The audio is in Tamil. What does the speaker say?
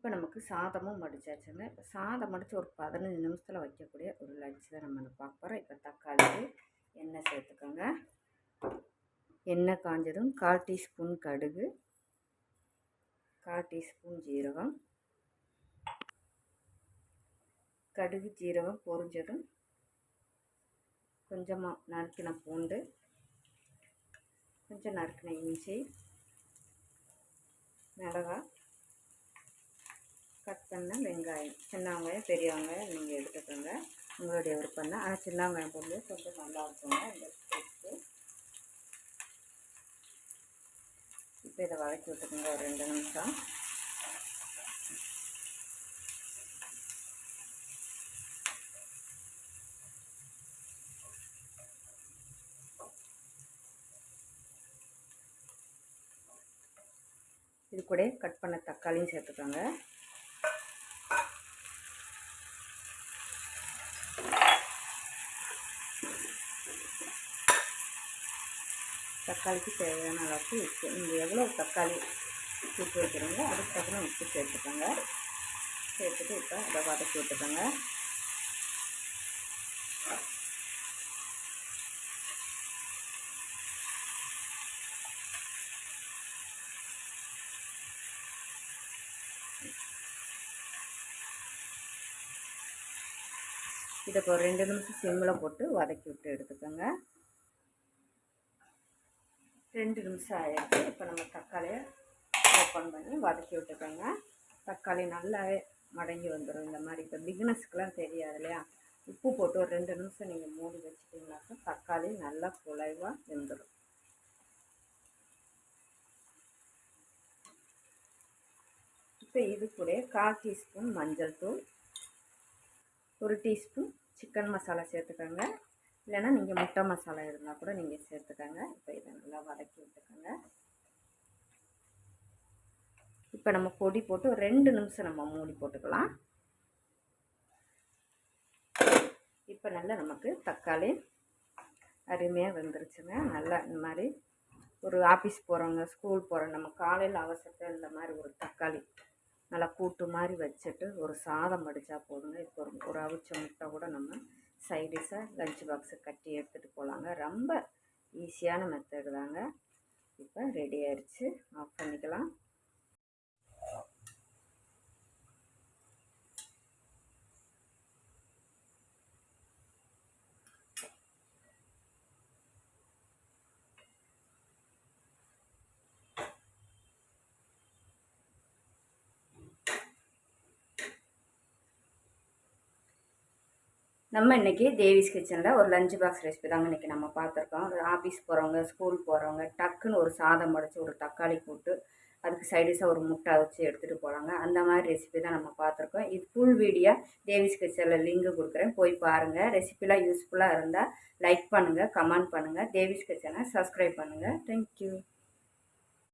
இப்போ நமக்கு சாதமும் மடிச்சாச்சுங்க. இப்போ சாதம் மடித்து ஒரு பதினஞ்சு நிமிஷத்தில் வைக்கக்கூடிய ஒரு லஞ்ச் தான் நம்ம பார்க்க போகிறோம் இப்போ தக்காளிக்கு எண்ணெய் சேர்த்துக்கோங்க. எண்ணெய் காஞ்சதும் கால் டீஸ்பூன் கடுகு கால் டீஸ்பூன் ஜீரகம் கடுகு ஜீரகம் பொரிஞ்சதும் கொஞ்சமாக நறுக்கின பூண்டு கொஞ்சம் நறுக்கின இஞ்சி மிளகாய் கட் பண்ண வெங்காயம். சின்ன வெங்காயம் பெரிய வெங்காயம் நீங்கள் எடுத்துக்கோங்க. உங்களுடைய விருப்பம் தான் ஆனால் சின்ன வெங்காயம் போட்டு கொஞ்சம் நல்லா இருக்குங்க. இந்த இப்போ இதை வதக்கி விட்டுக்கோங்க ஒரு ரெண்டு நிமிஷம். இது கூட கட் பண்ண தக்காளியும் சேர்த்துக்கோங்க. தக்காளிக்கு தேவையான அளவுக்கு உப்பு. நீங்கள் எவ்வளோ தக்காளி உப்பு வைக்கிறீங்களோ அதுக்கு தகுந்த உப்பு சேர்த்துக்கோங்க. சேர்த்துட்டு இப்போ அதை வதக்கி விட்டுக்கோங்க. இதை இப்போ ரெண்டு நிமிஷம் சிம்மில் போட்டு வதக்கி விட்டு எடுத்துக்கோங்க. ரெண்டு நிமிஷம் ஆகிடுச்சு இப்போ நம்ம தக்காளியை ஓப்பன் பண்ணி வதக்கி விட்டுக்கோங்க தக்காளி நல்லாவே மடங்கி வந்துடும் இந்த மாதிரி இப்போ பிகினஸ்க்கெலாம் தெரியாது இல்லையா? உப்பு போட்டு ஒரு ரெண்டு நிமிஷம் நீங்கள் மூடி வச்சிட்டிங்கனாக்கா தக்காளி நல்லா குலைவாக வெந்துடும் இப்போ இது கூட கால் டீஸ்பூன் மஞ்சள் தூள். ஒரு டீஸ்பூன் சிக்கன் மசாலா சேர்த்துக்கோங்க. இல்லைன்னா நீங்கள் முட்டை மசாலா இருந்தால் கூட நீங்கள் சேர்த்துக்கோங்க. இப்போ நல்லா வதக்கி விட்டுக்கோங்க. இப்போ நம்ம பொடி போட்டு ஒரு ரெண்டு நிமிஷம் நம்ம மூடி போட்டுக்கலாம். இப்போ நல்லா நமக்கு தக்காளி அருமையாக வெந்துருச்சுங்க. நல்லா இந்த மாதிரி ஒரு ஆஃபீஸ் போகிறவங்க ஸ்கூல் போகிறோம் நம்ம காலையில் அவசரத்தில் இந்த மாதிரி ஒரு தக்காளி நல்லா கூட்டு மாதிரி வச்சுட்டு ஒரு சாதம் அடித்தா போதுங்க. இப்போ ஒரு ஒரு அவிச்ச முட்டை கூட நம்ம சைடிஷாக லஞ்ச் பாக்ஸை கட்டி எடுத்துகிட்டு போகலாங்க ரொம்ப ஈஸியான மெத்தடு தாங்க. இப்போ ரெடி ஆயிடுச்சு ஆஃப் பண்ணிக்கலாம். நம்ம இன்றைக்கி தேவிஸ் கிச்சனில் ஒரு லஞ்ச் பாக்ஸ் ரெசிபி தாங்க இன்றைக்கி நம்ம பார்த்துருக்கோம். ஆஃபீஸ் போகிறவங்க ஸ்கூல் போகிறவங்க டக்குன்னு ஒரு சாதம் படைச்சி ஒரு தக்காளி கூட்டு அதுக்கு சைடிஷாக ஒரு முட்டை வச்சு எடுத்துகிட்டு போகிறாங்க அந்த மாதிரி ரெசிபி தான் நம்ம பார்த்துருக்கோம். இது ஃபுல் வீடியோ தேவிஸ் கிச்சனில் லிங்க் கொடுக்குறேன். போய் பாருங்கள் ரெசிபிலாம் யூஸ்ஃபுல்லாக இருந்தால் லைக் பண்ணுங்கள் கமெண்ட் பண்ணுங்கள் தேவிஸ் கிச்சனை சப்ஸ்கிரைப் பண்ணுங்கள் தேங்க்யூ